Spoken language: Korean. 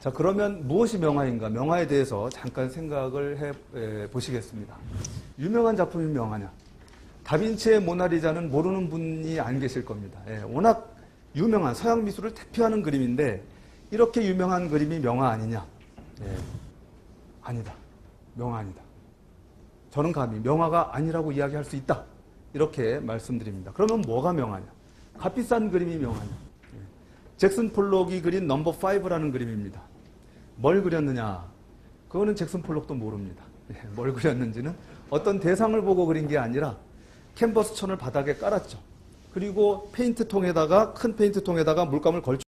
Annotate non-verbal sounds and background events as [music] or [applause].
자, 그러면 무엇이 명화인가? 명화에 대해서 잠깐 생각을 해 에, 보시겠습니다. 유명한 작품이 명화냐? 다빈치의 모나리자는 모르는 분이 안 계실 겁니다. 예, 워낙 유명한 서양 미술을 대표하는 그림인데 이렇게 유명한 그림이 명화 아니냐? 예, 아니다. 명화 아니다. 저는 감히 명화가 아니라고 이야기할 수 있다. 이렇게 말씀드립니다. 그러면 뭐가 명화냐? 값비싼 그림이 명화냐? 예. 잭슨 폴록이 그린 넘버 5라는 그림입니다. 뭘 그렸느냐? 그거는 잭슨 폴록도 모릅니다. [laughs] 예, 뭘 그렸는지는 어떤 대상을 보고 그린 게 아니라 캔버스 천을 바닥에 깔았죠. 그리고 페인트 통에다가 큰 페인트 통에다가 물감을 걸쳐